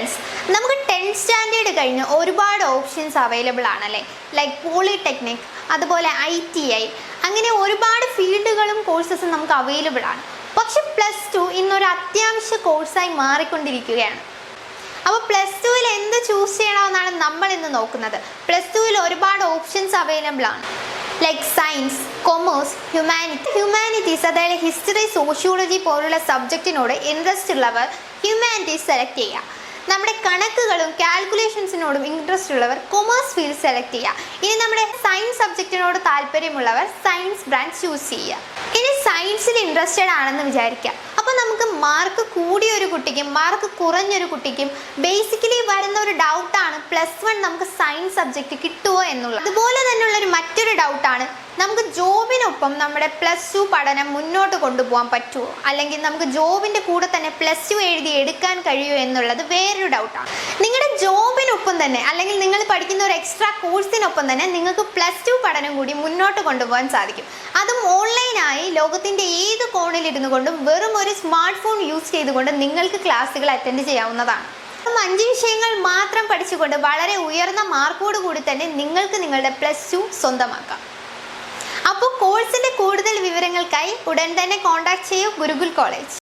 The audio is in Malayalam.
ഫ്രണ്ട്സ് നമുക്ക് ടെൻത്ത് സ്റ്റാൻഡേർഡ് കഴിഞ്ഞ് ഒരുപാട് ഓപ്ഷൻസ് അവൈലബിൾ ആണല്ലേ? ലൈക്ക് പോളിടെക്നിക് അതുപോലെ ഐ ടി ഐ അങ്ങനെ ഒരുപാട് ഫീൽഡുകളും കോഴ്സസും നമുക്ക് അവൈലബിൾ ആണ്. പക്ഷെ പ്ലസ് ടു ഇന്നൊരു അത്യാവശ്യ കോഴ്സായി മാറിക്കൊണ്ടിരിക്കുകയാണ്. അപ്പോൾ പ്ലസ് ടുവിൽ എന്ത് ചൂസ് ചെയ്യണമെന്നാണ് നമ്മൾ ഇന്ന് നോക്കുന്നത്. പ്ലസ് ടുവിൽ ഒരുപാട് ഓപ്ഷൻസ് അവൈലബിൾ ആണ്. Like science commerce humanity humanities അതായത് ഹിസ്റ്ററി സോഷ്യോളജി പോലുള്ള സബ്ജക്റ്റിനോട് ഇൻട്രസ്റ്റ് ഉള്ളവർ ഹ്യൂമാനിറ്റീസ് സെലക്ട് ചെയ്യുക. നമ്മുടെ കണക്കുകളും കാൽക്കുലേഷൻസിനോടും ഇൻട്രസ്റ്റ് ഉള്ളവർ കൊമേഴ്സ് ഫീൽഡ് സെലക്ട് ചെയ്യുക. ഇനി നമ്മുടെ സയൻസ് സബ്ജക്റ്റിനോട് താല്പര്യമുള്ളവർ സയൻസ് ബ്രാഞ്ച് ചൂസ് ചെയ്യുക. ഇനി സയൻസിൽ ഇൻട്രസ്റ്റഡ് ആണെന്ന് വിചാരിക്കുക. അപ്പോൾ നമുക്ക് മാർക്ക് കൂടിയ ഒരു കുട്ടിക്കും മാർക്ക് കുറഞ്ഞൊരു കുട്ടിക്കും ബേസിക്കലി വരുന്ന ഒരു ഡൗട്ടാണ് പ്ലസ് വൺ നമുക്ക് സയൻസ് സബ്ജക്റ്റ് കിട്ടുമോ എന്നുള്ളത്. അതുപോലെ തന്നെയുള്ള ഒരു മറ്റൊരു ഡൗട്ടാണ് നമുക്ക് ജോബിനൊപ്പം നമ്മുടെ പ്ലസ് ടു പഠനം മുന്നോട്ട് കൊണ്ടുപോകാൻ പറ്റുമോ അല്ലെങ്കിൽ നമുക്ക് ജോബിന്റെ കൂടെ തന്നെ പ്ലസ് ടു എഴുതി എടുക്കാൻ കഴിയുമോ എന്നുള്ളത് വേറൊരു ഡൗട്ടാണ് നിങ്ങളുടെ ജോബിനൊപ്പം തന്നെ അല്ലെങ്കിൽ നിങ്ങൾ പഠിക്കുന്ന ഒരു എക്സ്ട്രാ കോഴ്സിനൊപ്പം തന്നെ നിങ്ങൾക്ക് പ്ലസ് ടു പഠനം കൂടി മുന്നോട്ട് കൊണ്ടുപോകാൻ സാധിക്കും. അതും ഓൺലൈനായി ലോകത്തിന്റെ ഏത് കോണിലിരുന്നു കൊണ്ടും വെറും ഒരു സ്മാർട്ട് ഫോൺ യൂസ് ചെയ്തുകൊണ്ട് നിങ്ങൾക്ക് ക്ലാസ്സുകൾ അറ്റൻഡ് ചെയ്യാവുന്നതാണ്. അപ്പം അഞ്ച് വിഷയങ്ങൾ മാത്രം പഠിച്ചുകൊണ്ട് വളരെ ഉയർന്ന മാർക്കോട് കൂടി തന്നെ നിങ്ങൾക്ക് നിങ്ങളുടെ പ്ലസ് ടു സ്വന്തമാക്കാം. അപ്പോൾ കോഴ്സിന്റെ കൂടുതൽ വിവരങ്ങൾക്കായി ഉടൻ തന്നെ കോൺടാക്ട് ചെയ്യൂ ഗുരുകുൽ കോളേജ്